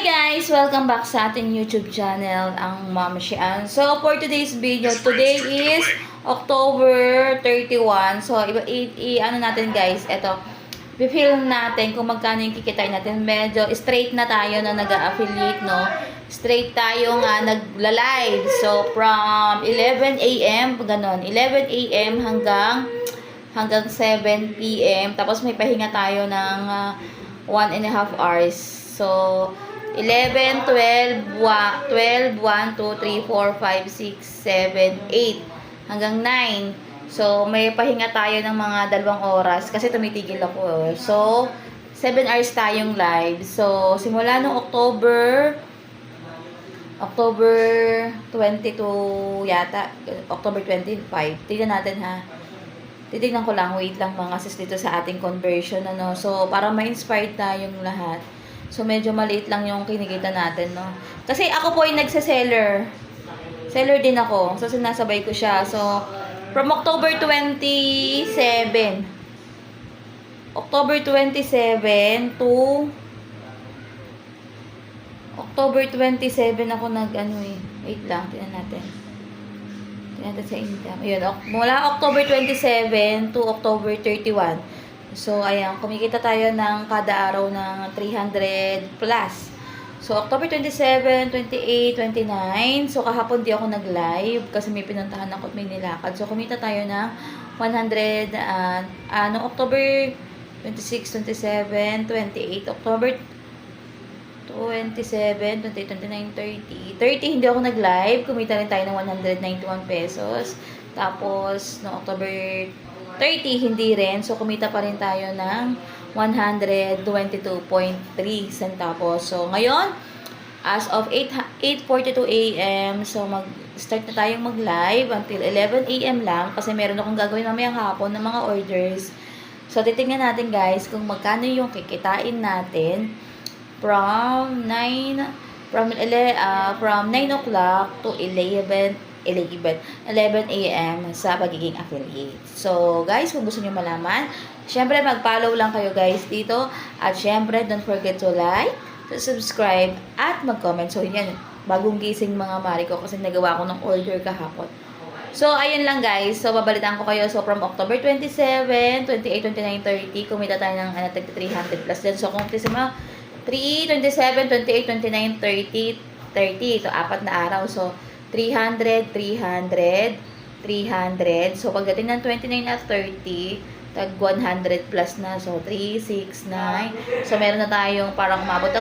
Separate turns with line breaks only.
guys! Welcome back sa ating YouTube channel, ang Mama Shian. So, for today's video, today is October 31. So, iba, i, i- ano natin guys, eto, film natin kung magkano yung kikitain natin. Medyo straight na tayo na nag-affiliate, no? Straight tayo nga nagla-live. So, from 11 a.m., ganon, 11 a.m. hanggang hanggang 7 p.m. Tapos may pahinga tayo ng ah, one and a half hours. So, 11, 12, 1, 12, 1, 2, 3, 4, 5, 6, 7, 8, hanggang 9. So, may pahinga tayo ng mga dalawang oras kasi tumitigil ako. So, 7 hours tayong live. So, simula nung October, October 22 yata, October 25. Tignan natin ha. Titignan ko lang, wait lang mga sis dito sa ating conversion, ano. So, para ma-inspired tayong lahat. So, medyo maliit lang yung kinikita natin, no. Kasi ako po ay nagsa-seller. Seller din ako. So, sinasabay ko siya. So, from October 27, October 27 to October 27 ako nag ano eh. Wait lang, tingnan natin. Tingnan natin sa income. Ayun, mula October 27 to October 31. So, ayan, kumikita tayo ng kada araw ng 300 plus. So, October 27, 28, 29. So, kahapon di ako nag-live kasi may pinuntahan ako at may nilakad. So, kumita tayo ng 100, uh, ano, October 26, 27, 28, October 27, 28, 29, 30. 30 hindi ako nag-live. Kumita rin tayo ng 191 pesos. Tapos, no October 30, hindi rin. So, kumita pa rin tayo ng 122.3 centavos. So, ngayon, as of 8, 8.42 a.m., so mag-start na tayong mag-live until 11 a.m. lang kasi meron akong gagawin mamayang hapon ng mga orders. So, titingnan natin guys kung magkano yung kikitain natin from 9 from 11 uh, from 9 o'clock to 11 11 11 a.m. sa pagiging affiliate. So, guys, kung gusto niyo malaman, syempre mag-follow lang kayo guys dito at syempre don't forget to like, to subscribe at mag-comment. So, yan, bagong gising mga mari ko kasi nagawa ko ng order kahapon. So, ayun lang guys. So, babalitaan ko kayo. So, from October 27, 28, 29, 30, kumita tayo ng ano, tag 300 plus din. So, kung sa mga 3, 27, 28, 29, 30, 30. Ito, apat na araw. So, 300, 300, 300. So, pagdating ng 29 at 30, tag 100 plus na. So, 3, 6, 9. So, meron na tayong parang umabot